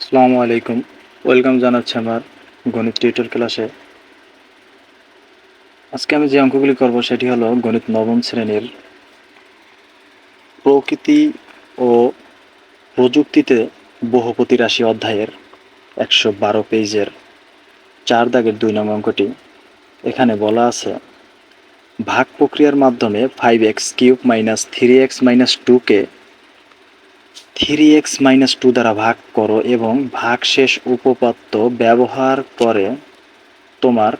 আসসালামু আলাইকুম। ওয়েলকাম জানাচ্ছি আমার গণিত টিউটোর ক্লাসে আজকে আমি যে অঙ্কগুলি করব সেটি হলো গণিত নবম শ্রেণির প্রকৃতি ও প্রযুক্তিতে বহুপতি রাশি অধ্যায়ের একশো বারো পেজের চার দাগের দুই নং অঙ্কটি। এখানে বলা আছে, ভাগ প্রক্রিয়ার মাধ্যমে five x cube minus three x minus টুকে থ্রি এক্স মাইনাস টু দ্বারা ভাগ করো এবং ভাগশেষ উপপাদ্য ব্যবহার করে তোমার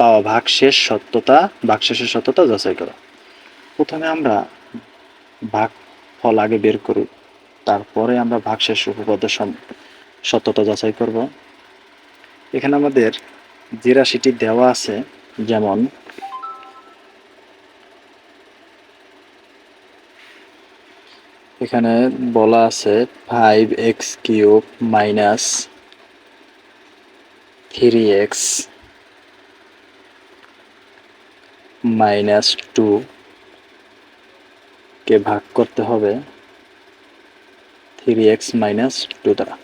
পাওয়া ভাগশেষ সত্যতা, ভাগশেষের সত্যতা যাচাই করো। প্রথমে আমরা ভাগ ফল আগে বের করি, তারপরে আমরা ভাগশেষ উপপাদ্য সত্যতা যাচাই করব। এখানে আমাদের যে রাশিটি দেওয়া আছে, যেমন এখানে বলা আছে five x cube minus three x minus two কে ভাগ করতে হবে থ্রি এক্স মাইনাস টু দ্বারা।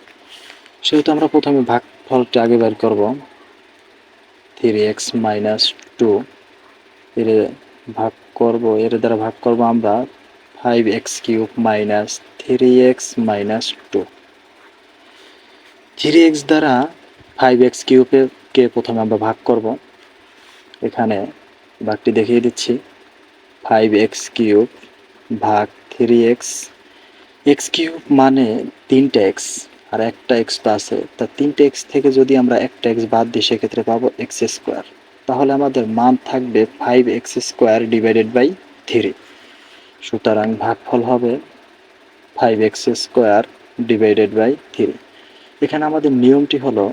সেহেতু আমরা প্রথমে ভাগ ফলটা আগে বের করব। থ্রি এক্স মাইনাস টু এর ভাগ করব, এর দ্বারা ভাগ করব আমরা five x cube minus three x minus two three x দ্বারা ফাইভ এক্স কিউবে কে প্রথমে আমরা ভাগ করব? এখানে ভাগটি দেখিয়ে দিচ্ছি। ফাইভ এক্স কিউব ভাগ থ্রি এক্স এক্স মানে তিনটা এক্স আর একটা এক্স তো আছে। তা তিনটে এক্স থেকে যদি আমরা একটা এক্স বাদ দিই, সেক্ষেত্রে পাবো এক্স স্কোয়ার তাহলে আমাদের মান থাকবে five x square divided by three সুতরাং ভাগফল হবে five x square divided by three এখানে আমাদের নিয়মটি হলো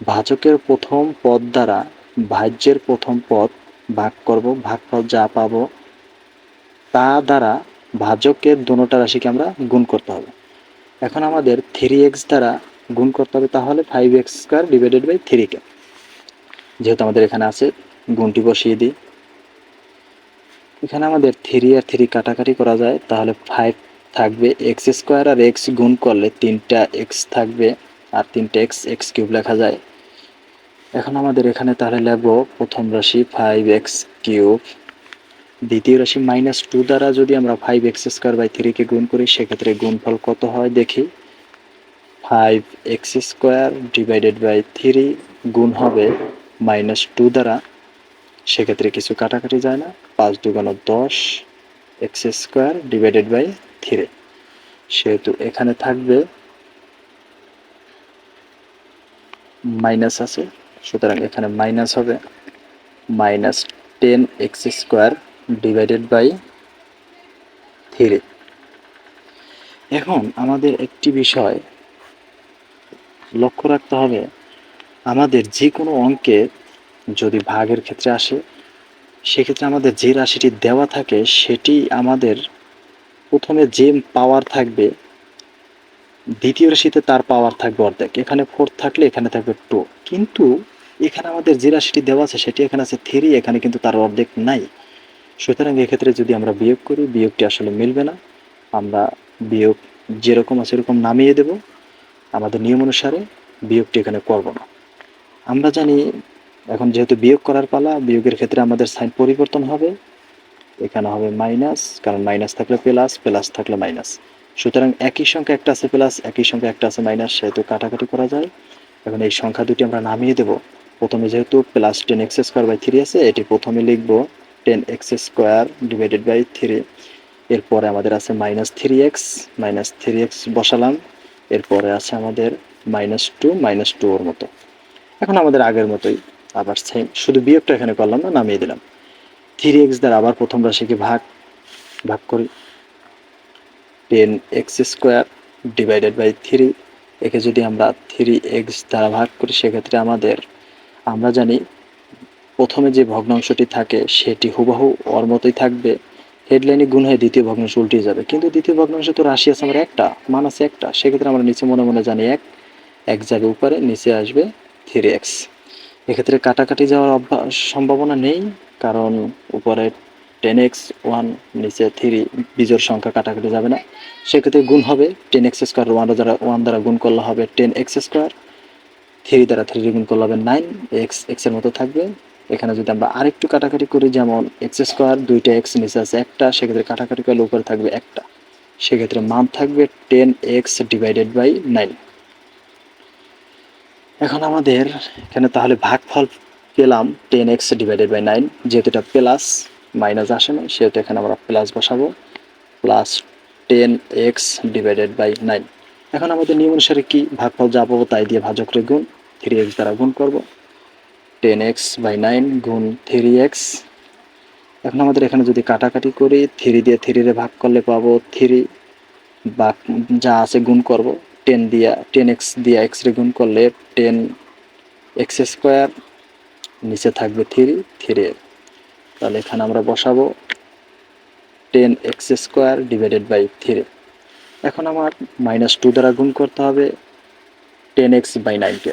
ভাজকের প্রথম পদ দ্বারা ভাজ্যের প্রথম পদ ভাগ করব, ভাগফল যা পাবো তা দ্বারা ভাজকের দোনোটা রাশিকে আমরা গুণ করতে হবে। এখন আমাদের থ্রি এক্স দ্বারা গুণ করতে হবে তাহলে five x square divided by থ্রিকে যেহেতু আমাদের এখানে আছে, গুণটি বসিয়ে দিই। এখানে আমাদের থ্রি আর থ্রি কাটাকাটি করা যায়। তাহলে ফাইভ থাকবে এক্স স্কোয়ার আর এক্স গুণ করলে তিনটা এক্স থাকবে আর তিনটা এক্স এক্স কিউব লেখা যায়। এখন আমাদের এখানে তাহলে লিখব প্রথম রাশি ফাইভ এক্স কিউব দ্বিতীয় রাশি মাইনাস টু দ্বারা যদি আমরা ফাইভ এক্স স্কোয়ার বাই থ্রিকে গুণ করি, সেক্ষেত্রে গুণফল কত হয় দেখি। Five x square divided by three গুণ হবে মাইনাস টু দ্বারা, সেক্ষেত্রে কিছু কাটাকাটি যায় না। পাঁচ দুগুণ দশ x square divided by three. সেহেতু এখানে থাকবে মাইনাস আছে, সুতরাং এখানে মাইনাস হবে minus ten x square divided by three. এখন আমাদের একটি বিষয় লক্ষ্য রাখতে হবে, আমাদের যে কোনো অঙ্কে যদি ভাগের ক্ষেত্রে আসে সেক্ষেত্রে আমাদের যে রাশিটি দেওয়া থাকে, সেটি আমাদের প্রথমে যে পাওয়ার থাকবে, দ্বিতীয় রাশিতে তার পাওয়ার থাকবে অর্ধেক। এখানে ফোর থাকলে এখানে থাকবে টু কিন্তু এখানে আমাদের যে রাশিটি দেওয়া আছে, সেটি এখানে আছে থ্রি এখানে কিন্তু তার অর্ধেক নাই। সুতরাং এক্ষেত্রে যদি আমরা বিয়োগ করি, বিয়োগটি আসলে মিলবে না। আমরা বিয়োগ যেরকম আছে এরকম নামিয়ে দেব। আমাদের নিয়ম অনুসারে বিয়োগটি এখানে করব না। আমরা জানি এখন যেহেতু বিয়োগ করার পালা, বিয়োগের ক্ষেত্রে আমাদের সাইন পরিবর্তন হবে। এখানে হবে মাইনাস কারণ মাইনাস থাকলে প্লাস প্লাস থাকলে মাইনাস সুতরাং একই সংখ্যা একটা আছে প্লাস একই সংখ্যা একটা আছে মাইনাস সেহেতু কাটাকাটি করা যায়। এখন এই সংখ্যা দুটি আমরা নামিয়ে দেব। প্রথমে যেহেতু plus ten x square by three আছে, এটি প্রথমে লিখব ten x square divided by three এরপরে আমাদের আছে minus three x minus three x বসালাম। এরপরে আছে আমাদের মাইনাস টু মাইনাস টু ওর মতো। এখন আমাদের আগের মতোই। আবার সেম শুধু বিয়োগটা এখানে করলাম না, নামিয়ে দিলাম। থ্রি এক্স দ্বারা আবার প্রথম রাশিকে ভাগ ভাগ করি। Ten x square divided by three একে যদি আমরা থ্রি এক্স দ্বারা ভাগ করি, সেক্ষেত্রে আমাদের, আমরা জানি প্রথমে যে ভগ্নাংশটি থাকে, সেটি হুবাহু ওর মতোই থাকবে। হেডলাইনে গুণ হয়ে দ্বিতীয় ভগ্নাংশ উল্টে যাবে। কিন্তু দ্বিতীয় ভগ্নাংশ তো রাশি আছে আমার একটা, মান আছে একটা। সেক্ষেত্রে আমরা নিচে মনে মনে জানি এক এক যাবে উপরে, নিচে আসবে থ্রি এক্স এক্ষেত্রে কাটাকাটি যাওয়ার অভ্যাস সম্ভাবনা নেই, কারণ উপরে টেন এক্স ওয়ান নিচে থ্রি বিজোর সংখ্যা কাটাকাটি যাবে না। সেক্ষেত্রে গুণ হবে টেন এক্স স্কোয়ার ওয়ান দ্বারা ওয়ান দ্বারা গুণ করলে হবে টেন এক্স স্কোয়ার থ্রি দ্বারা থ্রি গুণ করলে হবে নাইন এক্স এক্সের মতো থাকবে। এখানে যদি আমরা আরেকটু কাটাকাটি করি, যেমন এক্স স্কোয়ার দুইটা এক্স নিচে আছে একটা, সেক্ষেত্রে কাটাকাটি করলে উপরে থাকবে একটা। সেক্ষেত্রে মান থাকবে ten x divided by nine এখন আমাদের এখানে তাহলে ভাগফল পেলাম ten x divided by nine যেহেতু এটা প্লাস মাইনাস আসে না সেহেতু এখানে আমরা প্লাস বসাবো plus ten x divided by nine এখন আমাদের নিয়ম অনুসারে কি ভাগফল যা পাবো তাই দিয়ে ভাজকরে গুণ থ্রি এক্স দ্বারা গুণ করব। টেন এক্স বাই নাইন গুণ থ্রি এক্স এখন আমাদের এখানে যদি কাটাকাটি করি থ্রি দিয়ে থ্রি রে ভাগ করলে পাবো থ্রি বা যা আছে গুণ করব। টেন দিয়া, টেন এক্স দিয়ে এক্স রে গুণ করলে টেন এক্স স্কোয়ার, নিচে থাকবে থ্রি থ্রি তাহলে এখানে আমরা বসাবো ten x square divided by three. এখন আমার মাইনাস টু দ্বারা গুণ করতে হবে টেন এক্স বাই নাইনকে।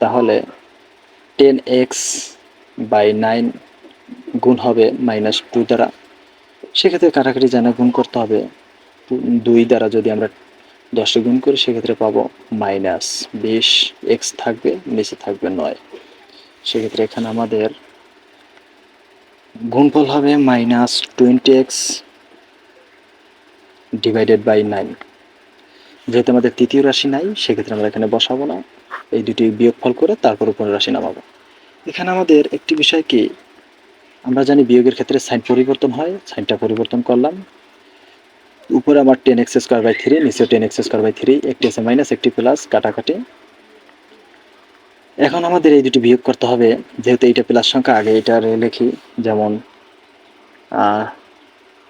তাহলে টেন এক্স বাই নাইন গুণ হবে মাইনাস টু দ্বারা। সেক্ষেত্রে কাটাকাটি জানা গুণ করতে হবে। দুই দ্বারা যদি আমরা দশে গুণ করে সেক্ষেত্রে পাবো মাইনাস বিশ, এক্স থাকবে, নিচে থাকবে নয়। সেক্ষেত্রে এখানে আমাদের গুণফল হবে minus twenty x divided by nine. যেহেতু আমাদের তৃতীয় রাশি নাই, সেক্ষেত্রে আমরা এখানে বসাবো না। এই দুটি বিয়োগফল করে তারপর উপর রাশি নামাবো। এখানে আমাদের একটি বিষয় কি? আমরা জানি বিয়োগের ক্ষেত্রে সাইন পরিবর্তন হয়, সাইনটা পরিবর্তন করলাম। উপরে আমার ten x square by three নিচে ten x square by three একটি আছে মাইনাস একটি প্লাস কাটাকাটি। এখন আমাদের এই দুটি বিয়োগ করতে হবে, যেহেতু এইটা প্লাস সংখ্যা, আগে এটা লিখি, যেমন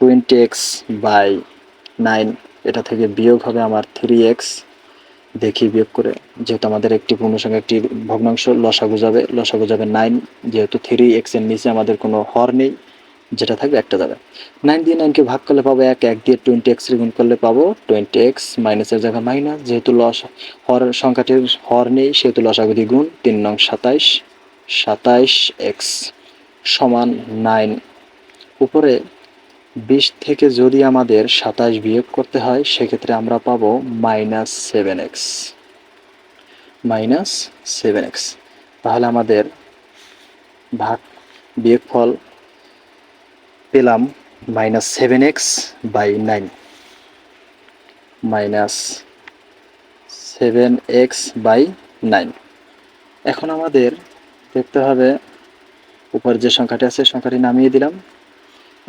টোয়েন্টি এক্স বাই নাইন এটা থেকে বিয়োগ হবে আমার থ্রি এক্স দেখি বিয়োগ করে, যেহেতু আমাদের একটি পূর্ণসংখ্যা একটি ভগ্নাংশ, লসাগু যাবে লসাগু যাবে নাইন যেহেতু থ্রি এক্সের নিচে আমাদের কোনো হর নেই যেটা থাকবে একটা যাবে নাইন দিয়ে নাইনকে ভাগ করলে পাবো এক এক দিয়ে টোয়েন্টি এক্স গুণ করলে পাবো টোয়েন্টি এক্স মাইনাসের জায়গায় মাইনাস যেহেতু লস, হর সংখ্যাটির হর নেই, সেহেতু লসাগু দিয়ে গুণ তিন নং সাতাইশ সাতাইশ এক্স সমান নাইন উপরে বিশ থেকে যদি আমাদের সাতাশ বিয়োগ করতে হয়, সেক্ষেত্রে আমরা পাবো minus seven x minus seven x তাহলে আমাদের ভাগ বিয়োগফল পেলাম minus seven x by nine minus seven x by nine এখন আমাদের দেখতে হবে উপর যে সংখ্যাটি আছে, সংখ্যাটি নামিয়ে দিলাম।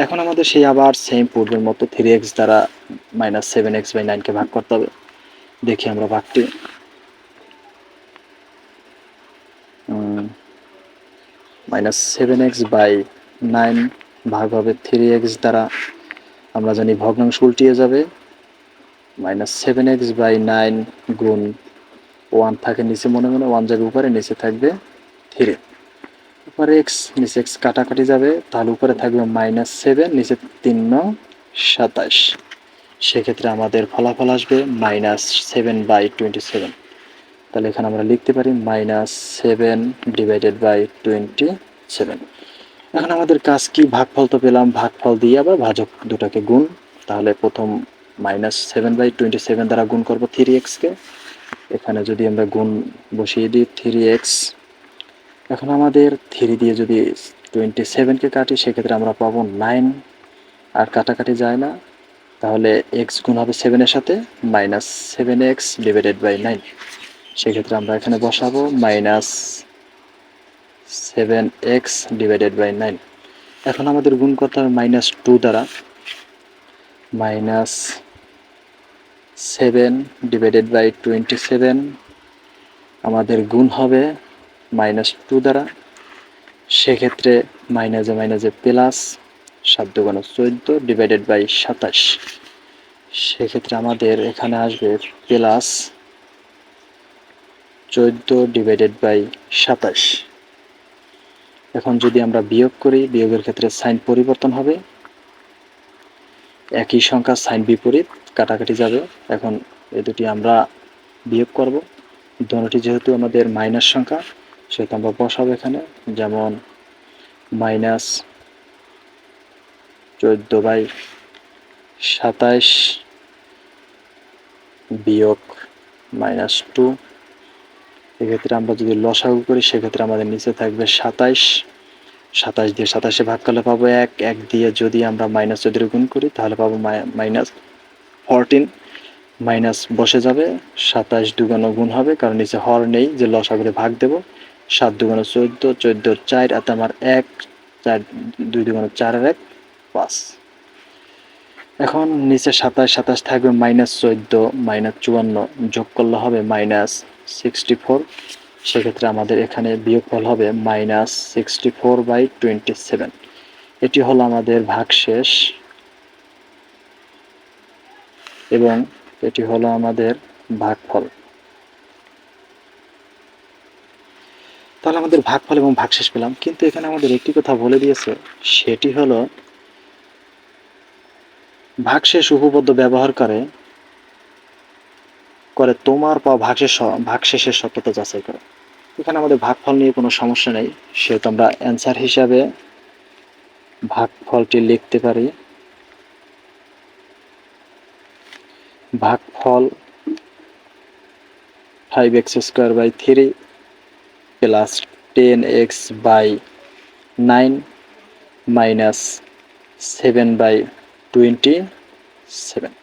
এখন আমাদের সেই আবার সেম পূর্বের মতো থ্রি এক্স দ্বারা মাইনাস সেভেন এক্স বাই নাইনকে ভাগ করতে হবে। দেখি আমরা ভাগটি। Minus seven x by nine ভাগ হবে থ্রি এক্স দ্বারা আমরা জানি ভগ্নাংশ উল্টিয়ে যাবে। Minus seven x by nine গুণ ওয়ান থাকে নিচে মনে মনে ওয়ান যাবে উপরে, নিচে থাকবে থ্রি উপরে এক্স নিচে এক্স কাটাকাটি যাবে, তাহলে উপরে থাকবে মাইনাস সেভেন নিচে তিন সাতাশ। সেক্ষেত্রে আমাদের ফলাফল আসবে minus seven by twenty seven তাহলে এখানে আমরা লিখতে পারি minus seven divided by twenty seven এখন আমাদের কাজ কি? ভাগফল তো পেলাম, ভাগফল দিয়ে আবার ভাজক দুটাকে গুণ। তাহলে প্রথম minus seven by twenty seven দ্বারা গুণ করব থ্রি এক্সকে এখানে যদি আমরা গুণ বসিয়ে দিই থ্রি এক্স এখন আমাদের থ্রি দিয়ে যদি টোয়েন্টি সেভেনকে কাটি, সেক্ষেত্রে আমরা পাবো নাইন আর কাটাকাটি যায় না, তাহলে এক্স গুণ হবে সেভেনের সাথে minus seven x divided by nine সেক্ষেত্রে আমরা এখানে বসাবো minus seven x divided by nine এখন আমাদের গুণ করতে হবে মাইনাস টু দ্বারা minus seven divided by twenty seven আমাদের গুণ হবে মাইনাস টু দ্বারা। সেক্ষেত্রে মাইনাসে মাইনাসে প্লাস সাত দুগুণ চোদ্দ ডিভাইডেড বাই সাতাশ। সেক্ষেত্রে আমাদের এখানে আসবে প্লাস চোদ্দ ডিভাইডেড বাই সাতাশ। এখন যদি আমরা বিয়োগ করি, বিয়োগের ক্ষেত্রে সাইন পরিবর্তন হবে। একই সংখ্যা সাইন বিপরীত কাটাকাটি যাবে। এখন এ দুটি আমরা বিয়োগ করব। দুটি যেহেতু আমাদের মাইনাস সংখ্যা, সেহেতু আমরা বসাবো এখানে। যেমন মাইনাস চোদ্দ বাই সাতাইশ বিয়োগ মাইনাস টু। এক্ষেত্রে আমরা যদি লসাগু করি, সেক্ষেত্রে আমাদের নিচে থাকবে সাতাইশ। সাতাশ দিয়ে সাতাশে ভাগ করলে পাবো এক। এক দিয়ে যদি আমরা মাইনাস যদি গুণ করি, তাহলে পাবো মাইনাস ফরটিন মাইনাস বসে যাবে। সাতাশ দুগুণ গুণ হবে, কারণ নিচে হর নেই, যে লসাগুরে ভাগ দেব। সাত দুগুণ চোদ্দ চোদ্দ চার, আর আমার এক, চার, দুই দুগুণ চার আর এক, পাঁচ। এখন নিচে সাতাশ সাতাশ থাকবে মাইনাস চোদ্দ মাইনাস চুয়ান্ন যোগ করলে হবে মাইনাস সিক্সটি ফোর সেক্ষেত্রে আমাদের এখানে বিয়োগফল হবে minus sixty four by twenty seven এটি হলো আমাদের ভাগশেষ। এবং এটি হলো আমাদের ভাগফল। তাহলে আমাদের ভাগফল এবং ভাগশেষ পেলাম। কিন্তু এখানে আমাদের একটি কথা বলে দিয়েছে, সেটি হলো ভাগশেষ উপপদ্য ব্যবহার করে করে তোমার পাওয়া ভাগশেষ, ভাগশেষের সত্যতা যাচাই করে। এখানে আমাদের ভাগফল নিয়ে কোনো সমস্যা নেই, সেহেতু আমরা অ্যান্সার হিসাবে ভাগফলটি লিখতে পারি। ভাগফল five x square by three plus ten x by nine minus seven by twenty seven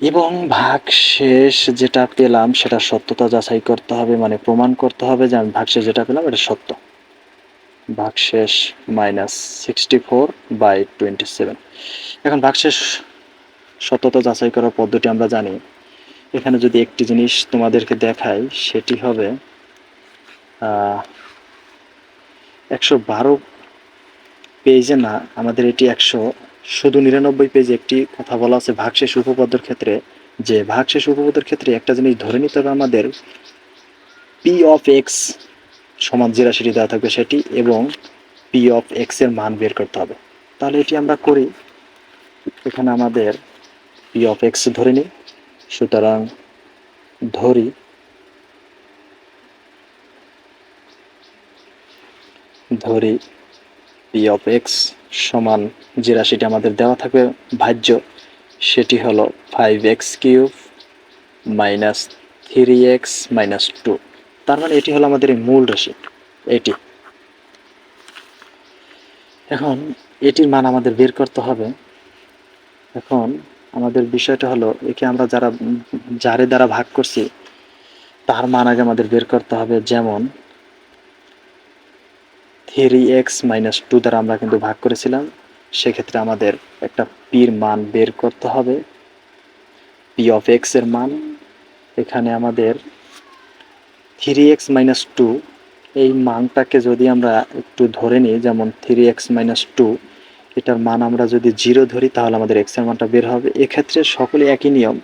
এবং ভাগশেষ যেটা পেলাম, সেটা সত্যতা যাচাই করতে হবে মানে প্রমাণ করতে হবে যে আমি ভাগশেষ যেটা পেলাম, এটা সত্য। ভাগশেষ minus sixty four by twenty seven এখন ভাগশেষ সত্যতা যাচাই করার পদ্ধতি আমরা জানি। এখানে যদি একটি জিনিস তোমাদেরকে দেখাই, সেটি হবে একশো বারো পেজে না, আমাদের এটি একশো শুধু নিরানব্বই পেজে একটি কথা বলা আছে ভাগশেষ উপপাদ্যের ক্ষেত্রে, যে ভাগশেষ উপপাদ্যের ক্ষেত্রে একটা জিনিস ধরে নিতে হবে আমাদের পি অফ এক্স সমান যে রাশিটি দেওয়া থাকবে সেটি এবং পি অফ এক্সের মান বের করতে হবে। তাহলে এটি আমরা করি। এখানে আমাদের পি অফ এক্স ধরে নিই। সুতরাং ধরি। ধরি। পি অফ এক্স সমান যে রাশিটি আমাদের দেওয়া থাকবে। ভাজ্য সেটি হলো five x cube minus three x minus two তার মানে এটি হলো আমাদের মূল রাশি, এটি। এখন এটির মান আমাদের বের করতে হবে। এখন আমাদের বিষয়টা হলো, একে আমরা যারা যারে দ্বারা ভাগ করছি, তার মান আগে আমাদের বের করতে হবে। যেমন থ্রি এক্স মাইনাস টু দ্বারা আমরা কিন্তু ভাগ করেছিলাম। সেক্ষেত্রে আমাদের একটা পির মান বের করতে হবে। পি অফ এক্সের মান। এখানে আমাদের থ্রি এক্স মাইনাস টু এই মানটাকে যদি আমরা একটু ধরে নিই, যেমন থ্রি এক্স মাইনাস টু এটার মান আমরা যদি জিরো ধরি, তাহলে আমাদের এক্সের মানটা বের হবে। এক্ষেত্রে সকলে একই নিয়ম।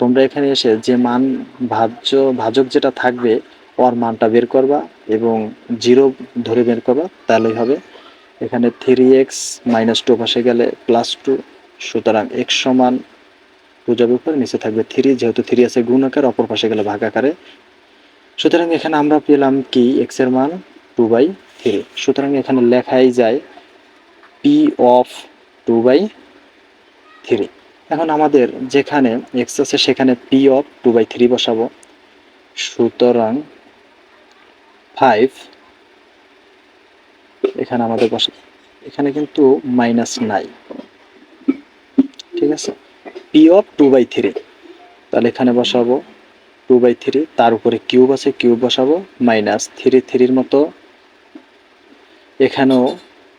তোমরা এখানে এসে যে মান ভাজ্য, ভাজক যেটা থাকবে ওর মানটা বের করবা এবং জিরো ধরে বের করবা তাহলেই হবে এখানে থ্রি এক্স মাইনাস টু পাশে গেলে প্লাস টু সুতরাং এক্স সমান বুঝাবে উপরে, নিচে থাকবে থ্রি যেহেতু থ্রি আছে গুণ আকার, অপর পাশে গেলে ভাগ আকারে। সুতরাং এখানে আমরা পেলাম কি? এক্সের মান টু বাই থ্রি সুতরাং এখানে লেখাই যায় P of two by three এখন আমাদের যেখানে এক্স আছে সেখানে P of two by three বসাবো। সুতরাং ফাইভ এখানে আমাদের বসে, এখানে কিন্তু মাইনাস নাই ঠিক আছে? P of two by three তাহলে এখানে বসাবো টু বাই থ্রি তার উপরে কিউব আছে কিউব বসাবো মাইনাস থ্রি থ্রির মতো, এখানেও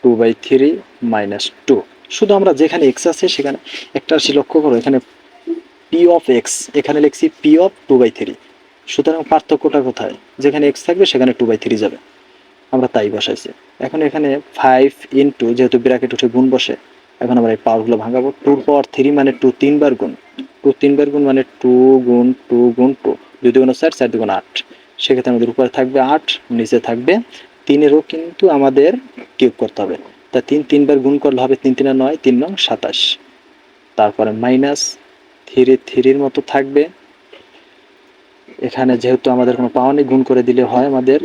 two by three minus two শুধু আমরা যেখানে এক্স আছে সেখানে, একটা রাশি লক্ষ্য করো, এখানে পি অফ এক্স এখানে লিখছি P of two by three সুতরাং পার্থক্যটা কোথায়? যেখানে এক্স থাকবে, সেখানে টু বাই থ্রি যাবে। আমরা তাই বসাইছি। এখন এখানে ফাইভ ইন্টু যেহেতু ব্র্যাকেট উঠে গুণ বসে, এখন আমরা এই পাওয়ারগুলো ভাঙাবো। টুর পাওয়ার থ্রি মানে টু তিনবার গুণ। টু তিনবার গুণ মানে টু গুণ টু গুণ টু দুই দুগুণ চার চার দুগুণ আট। সেক্ষেত্রে আমাদের উপরে থাকবে আট, নিচে থাকবে তিনেরও কিন্তু আমাদের কিউব করতে হবে। তা তিন, তিনবার গুণ করলে হবে তিন তিনে নয়, তিন নং সাতাশ। তারপরে মাইনাস থ্রি থ্রির মতো থাকবে। এখানে যেহেতু আমাদের কোনো পাওয়া নেই, গুণ করে দিলে হয় আমাদের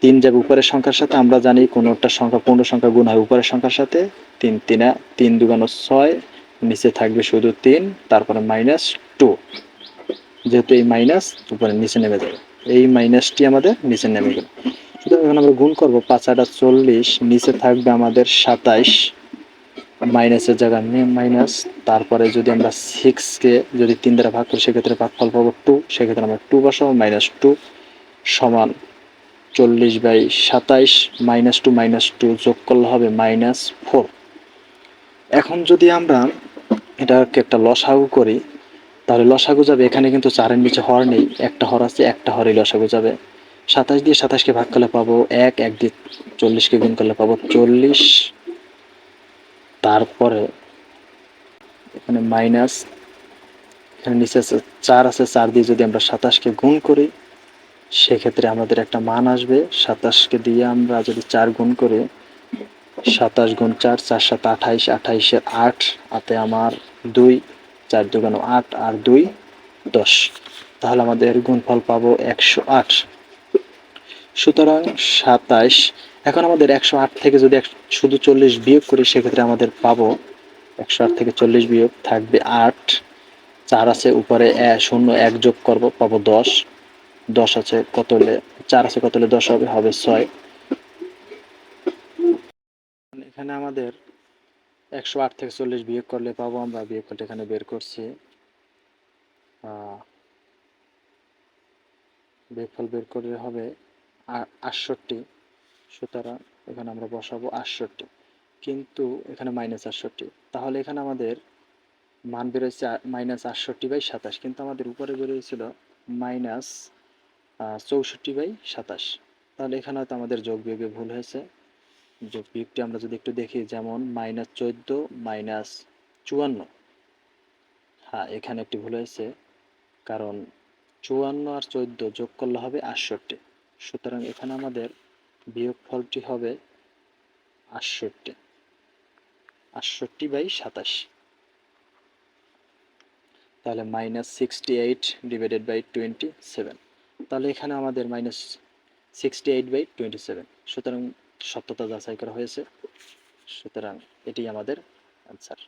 তিন যাবে উপরের সংখ্যার সাথে। আমরা জানি কোনো একটা সংখ্যা, পূর্ণ সংখ্যা গুণ হয় উপরের সংখ্যার সাথে। তিন, তিনা, তিন দুগানো ছয়, নিচে থাকবে শুধু তিন, তারপরে মাইনাস টু। যেহেতু এই মাইনাস উপরে নিচে নেমে যাবে। এই মাইনাসটি আমাদের নিচে নেমে গেল। সুতরাং এখন আমরা গুণ করব। পাঁচ আটা, চল্লিশ, নিচে থাকবে আমাদের সাতাইশ। মাইনাসের জায়গায় মাইনাস, তারপরে যদি আমরা সিক্সকে যদি তিন দ্বারা ভাগ করি, সেক্ষেত্রে ভাগফল পাবো টু সেক্ষেত্রে আমরা টু বসাবো মাইনাস টু সমান চল্লিশ বাই সাতাইশ মাইনাস টু মাইনাস টু যোগ করলে হবে মাইনাস ফোর এখন যদি আমরা এটাকে একটা লসাগু করি, তাহলে লসাগু যাবে, এখানে কিন্তু চারের নিচে হর নেই, একটা হর আছে, একটা হরই লসাগু যাবে। সাতাশ দিয়ে সাতাশকে ভাগ করলে পাবো এক এক দিয়ে চল্লিশকে গুণ করলে পাবো চল্লিশ তারপরে এখানে মাইনাস এখানে নিচে চার আছে, চার দিয়ে যদি আমরা সাতাশকে গুণ করি, সেক্ষেত্রে আমাদের একটা মান আসবে। সাতাশকে দিয়ে আমরা যদি চার গুণ করে, সাতাশ গুণ চার চার সাত আঠাইশ আঠাইশের আট হাতে আমার দুই, চার দুগানো আট আর দুই দশ। তাহলে আমাদের গুণফল পাবো একশো আট। সুতরাং সাতাইশ এখন আমাদের একশো আট থেকে যদি শুধু চল্লিশ বিয়োগ করি, সেক্ষেত্রে আমাদের পাবো একশো আট থেকে চল্লিশ বিয়োগ, থাকবে আট। চার আছে উপরে শূন্য, এক যোগ করব, পাবো দশ। দশ আছে কত হলে, চার আছে কত হলে দশ হবে হবে ছয়। এখানে আমাদের একশো আট থেকে চল্লিশ বিয়োগ করলে পাবো আমরা, বিয়োগ করলে এখানে বের করছি। বিয়োগফল বের করলে হবে আটষট্টি। সুতরাং এখানে আমরা বসাবো আটষট্টি। কিন্তু এখানে মাইনাস আটষট্টি। তাহলে এখানে আমাদের মান বেরোচ্ছে মাইনাস আটষট্টি বাই সাতাশ। কিন্তু আমাদের উপরে বেরিয়েছিল মাইনাস চৌষট্টি বাই সাতাশ। তাহলে এখানে হয়তো আমাদের যোগ বিয়োগে ভুল হয়েছে। যোগ বিয়োগটি আমরা যদি একটু দেখি, যেমন মাইনাস চোদ্দ মাইনাস চুয়ান্ন। হ্যাঁ এখানে একটি ভুল হয়েছে। কারণ চুয়ান্ন আর চোদ্দ যোগ করলে হবে আটষট্টি। সুতরাং এখানে আমাদের বিয়োগফলটি হবে আটষট্টি। আটষট্টি বাই সাতাশ। তাহলে minus sixty eight divided by twenty seven তাহলে এখানে আমাদের minus sixty eight by twenty seven সুতরাং সত্যতা যাচাই করা হয়েছে। সুতরাং এটি আমাদের অ্যান্সার